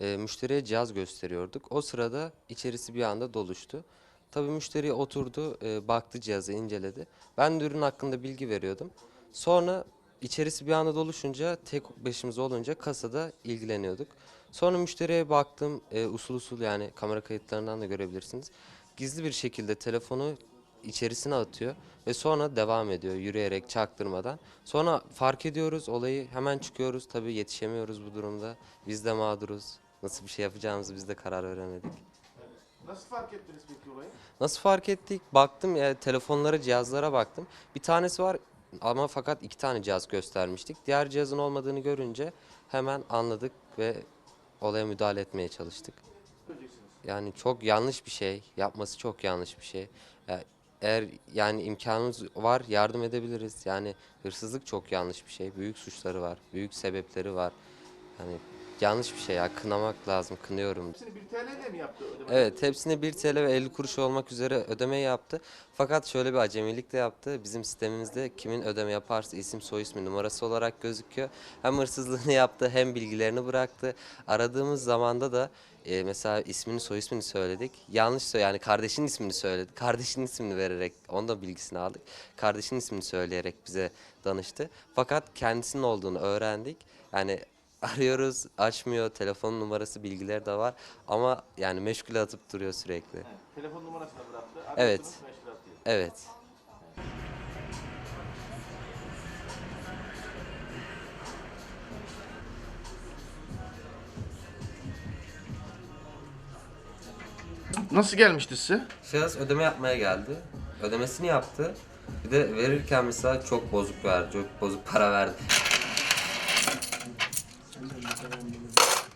e, müşteriye cihaz gösteriyorduk. O sırada içerisi bir anda doluştu. Tabii müşteri oturdu, e, baktı cihaza, inceledi. Ben de ürün hakkında bilgi veriyordum. Sonra içerisi bir anda doluşunca, tek başımız olunca kasada ilgileniyorduk. Sonra müşteriye baktım, e, usul usul yani kamera kayıtlarından da görebilirsiniz. Gizli bir şekilde telefonu içerisine atıyor ve sonra devam ediyor yürüyerek çaktırmadan. Sonra fark ediyoruz olayı hemen çıkıyoruz tabii yetişemiyoruz bu durumda. Biz de mağduruz. Nasıl bir şey yapacağımızı biz de karar veremedik. Nasıl fark ettiniz peki olayı? Nasıl fark ettik? Baktım ya telefonlara, cihazlara baktım. Bir tanesi var ama fakat iki tane cihaz göstermiştik. Diğer cihazın olmadığını görünce hemen anladık ve olaya müdahale etmeye çalıştık. Söyleyeceksiniz. Yani çok yanlış bir şey. Yapması çok yanlış bir şey. Ya eğer yani imkanımız var yardım edebiliriz. Yani hırsızlık çok yanlış bir şey. Büyük suçları var. Büyük sebepleri var. Yani yanlış bir şey ya. Kınamak lazım. Kınıyorum. Hepsini 1 TL ile mi yaptı ödeme? Evet hepsine 1 TL ve 50 kuruş olmak üzere ödeme yaptı. Fakat şöyle bir acemilik de yaptı. Bizim sistemimizde kimin ödeme yaparsa isim soy ismi numarası olarak gözüküyor. Hem hırsızlığını yaptı hem bilgilerini bıraktı. Aradığımız zamanda da e, mesela ismini soy ismini söyledik. Yanlış söyle yani kardeşinin ismini söyledi. Kardeşinin ismini vererek onun da bilgisini aldık. Kardeşinin ismini söyleyerek bize danıştı. Fakat kendisinin olduğunu öğrendik. Yani arıyoruz açmıyor telefon numarası bilgileri de var ama yani meşgule atıp duruyor sürekli. Evet, Telefon numarasını bıraktı. Evet. atıyor. Evet. Nasıl gelmişti size? Şahıs ödeme yapmaya geldi. Ödemesini yaptı. Bir de verirken mesela çok bozuk verdi. Çok bozuk para verdi. Entonces,